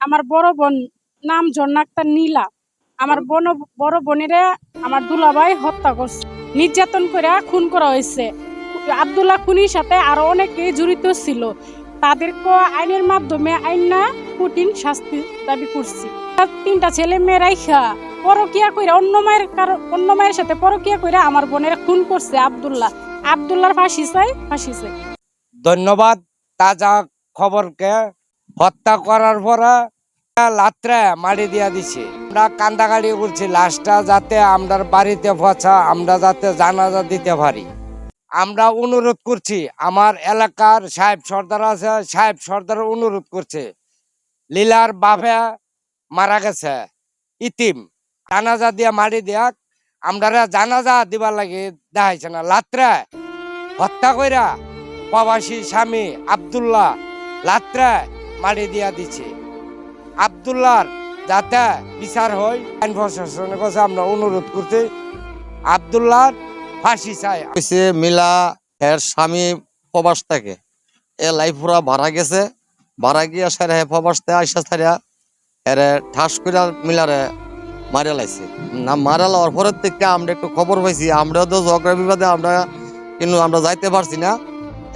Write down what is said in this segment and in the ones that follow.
আমার বড় বোন নাম আক্তার নীলা। আমার বোন বড় বোনেরা আমার দুলাভাই হত্যা করছে। নির্যাতন করে খুন করা হয়েছে। আবদুল্লাহ খুনির সাথে আরও অনেকে জড়িত ছিল। তাদেরকে আইনের মাধ্যমে আইন না কঠিন শাস্তি দাবি করছি। তিনটা ছেলে মেয়ে রাইখা পরকিয়া কইরা অন্য মায়ের কারো- অন্য মায়ের সাথে পরকিয়া কইরা আমার বোনের খুন করছে আবদুল্লাহ। আবদুল্লাহর ফাঁসি চাই ফাঁসি চাই। ধন্যবাদ, তাজা খবরকে হত্যা করার পরে লাত্রে মারি দিয়া দিছে। আমরা কান্দাকাড়ি করছি, লাশটা যাতে আমরার বাড়িতে পৌঁছা, আমরা যাতে জানাজা দিতে পারি। আমরা অনুরোধ করছি, আমার এলাকার সাহেব সর্দার আছে, সাহেব সর্দার অনুরোধ করছে, লীলার বাপে মারা গেছে, ইতিম। জানাজা দিয়া মারি দিয়াক আমরা জানাজা দিবার লাগে দেখাইছে না। লাত্রে হত্যা কইরা প্রবাসী স্বামী আবদুল্লাহ, লাত্রা মারি দিয়া দিছে। আবদুল্লাহর যাতে বিচার হয় আইন প্রশাসনের কাছে আমরা অনুরোধ করছি, আবদুল্লাহর ফাঁসি চাই। মিলা, এর স্বামী প্রবাস থাকে। এ লাইফ পুরা ভাড়া গেছে। ভাড়া গিয়া সেরে হে প্রবাস থেকে আইসা সারিয়া এরে ঠাস করে মিলারে মারা লাইছে। না, মারা লওয়ার পরের থেকে আমরা একটু খবর পাইছি আমরা তো ঝগড়া বিবাদে আমরা কিন্তু আমরা যাইতে পারছি না।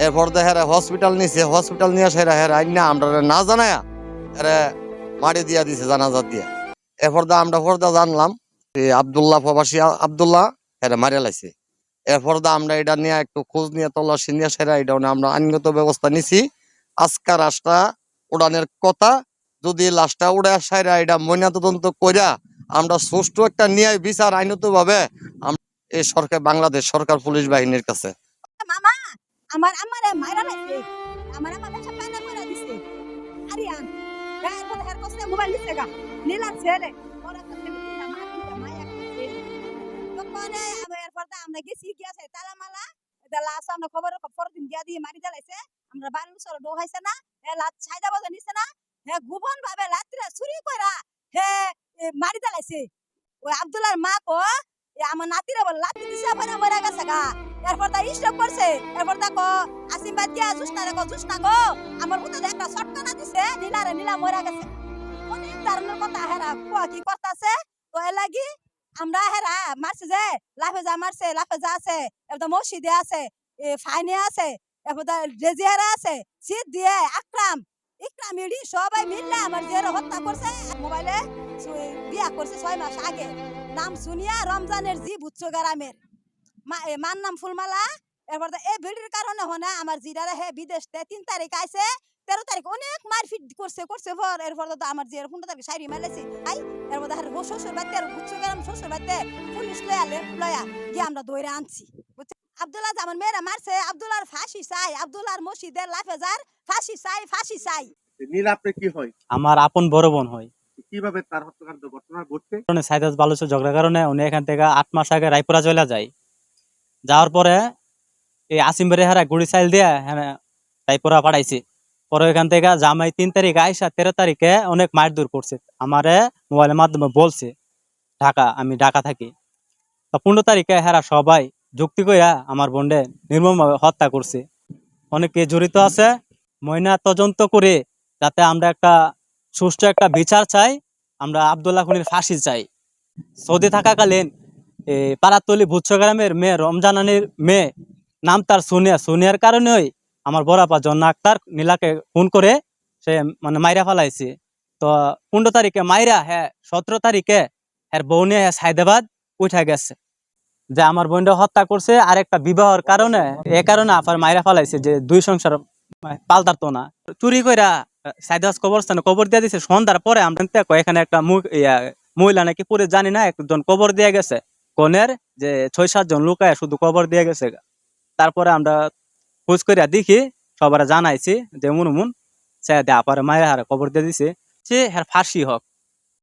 এরপর তো হেরা হসপিটাল নিছে হসপিটাল নিয়ে সেরা হেরা না আমরা না জানায়া এরে মারি দিয়া দিছে জানাজা দিয়া। এরপর দা আমরা পর্দা জানলাম আবদুল্লাহ প্রবাসী আবদুল্লাহ হেরা মারিয়া লাইছে। এরপর দা আমরা এটা নিয়ে একটু খোঁজ নিয়ে তল্লাশি নিয়ে সেরা এটা আমরা আইনগত ব্যবস্থা নিছি। আজকা রাস্তা উড়ানের কথা, যদি লাশটা উড়ে সাইরা এটা ময়না তদন্ত কইরা আমরা সুষ্ঠু একটা ন্যায় বিচার আইনত ভাবে এই সরকার বাংলাদেশ সরকার পুলিশ বাহিনীর কাছে। আমার আমার মাইরা লাইছে আমার আমার কাছে পানা করে দিছে আরিয়ান গায়ের পর হের কষ্ট মোবাইল দিছে গা নীলার ছেলে ওরা দিছে মা দিছে মায়া করছে তো আমি এরপর তো আমরা গেছি গিয়েছে তালা মালা এটা লাশ আমরা খবর খবর দিন দিয়া মারি দিলাইছে আমরা বাড়ির সর ডোহাইছে না হে লাত ছাইদা বাজা নিছে না হে গোপন ভাবে রাত্রে চুরি কইরা হে মারি দিলাইছে ওই আব্দুল্লাহর মা কো আমার নাতিরা বল লাতি দিছে পরে মরে গেছে গা এরপর তা স্টপ করছে। এরপর তা কো আসিম দিয়া জুসনা রে কো জুসনা গো, আমার মতো একটা শটকা দিছে, নীলা রে, নীলা মরে গেছে। অনেক কথা হেরা, কোয়া কি করতাছে? তো এ লাগি আমরা হেরা মারছে যে, লাফে যা মারছে, লাফে যা আছে এবার মসজিদে আছে, এ ফাইনে আছে, এরপর রেজিয়ারা আছে সিট দিয়ে আকরাম, ইকরাম, ইডি, সবাই মিললে আমার যে হত্যা করছে মোবাইলে বিয়া করছে ছয় মাস আগে। নাম শুনিয়া রমজানের জি বুচ্চ গ্রামের। মা এ মার নাম ফুলমালা। এরপর তো এই ভিড়ির কারণে হনে আমার জিরারে হে বিদেশ তিন তারিখ আইছে তেরো তারিখ অনেক মারপিট করছে করছে পর এরপর তো আমার জিয়ার পনেরো তারিখ সাইরি মারলেছি আই এরপর ও শ্বশুর বাড়িতে আর বুচ্চ গ্রাম শ্বশুর বাড়িতে পুলিশ লয়া লয়া গিয়ে আমরা দৌড়ে আনছি বুঝছে? আব্দুল্লাহ আমার মেয়েরা মারছে আব্দুল্লাহর ফাঁসি চাই আব্দুল্লাহর মসজিদের লাফেজার ফাঁসি চাই ফাঁসি চাই। নীল আপনি কি হয়? আমার আপন বড় বোন হয়। কীভাবে তার হত্যাকাণ্ড ঘটনা ঘটছে? কারণে সাইদাস বালুচের ঝগড়ার কারণে উনি এখান থেকে আট মাস আগে রায়পুরা চলে যায়। যাওয়ার পরে এই আসিম বেড়ে হারা গুড়ি চাইল দিয়ে হ্যাঁ রায়পুরা পাঠাইছে পরে এখান থেকে জামাই তিন তারিখ আইসা তেরো তারিখে অনেক মার দূর করছে। আমারে মোবাইলের মাধ্যমে বলছে, ঢাকা, আমি ঢাকা থাকি। পনেরো তারিখে হেরা সবাই যুক্তি কইরা আমার বোনডে নির্মমভাবে হত্যা করছে। অনেকে জড়িত আছে। ময়না তদন্ত করে যাতে আমরা একটা সুষ্ঠু একটা বিচার চাই, আমরা আবদুল্লাহ খুনির ফাঁসি চাই। সৌদি থাকাকালীন পাড়াতলি ভুচ্ছ গ্রামের মেয়ে রমজানানির মেয়ে নাম তার সোনিয়া। সোনিয়ার কারণেই আমার বড়াপা জন্না আক্তার নীলাকে ফোন করে সে মানে মাইরা ফেলাইছে। তো পনেরো তারিখে মাইরা হ্যাঁ সতেরো তারিখে হ্যাঁ বউ হ্যাঁ সাইদাবাদ উঠা গেছে। যে আমার বোনটা হত্যা করছে আর একটা বিবাহর কারণে, এ কারণে আফার মাইরা ফেলাইছে যে দুই সংসার পাল্টাতো না। চুরি কইরা সাইদাস কবরস্থানে কবর দিয়ে দিছে। সন্ধ্যার পরে আমরা দেখো এখানে একটা মহিলা নাকি পরে জানি না, একজন কবর দিয়ে গেছে। কনের যে ছয় সাতজন লুকায় শুধু কবর দিয়ে গেছে। তারপরে আমরা খোঁজ করিয়া দেখি, সবার জানাইছি যে মুন মুন সে আপারে মায়ের হারে কবর দিয়ে দিছে, সে হ্যাঁ ফাঁসি হোক।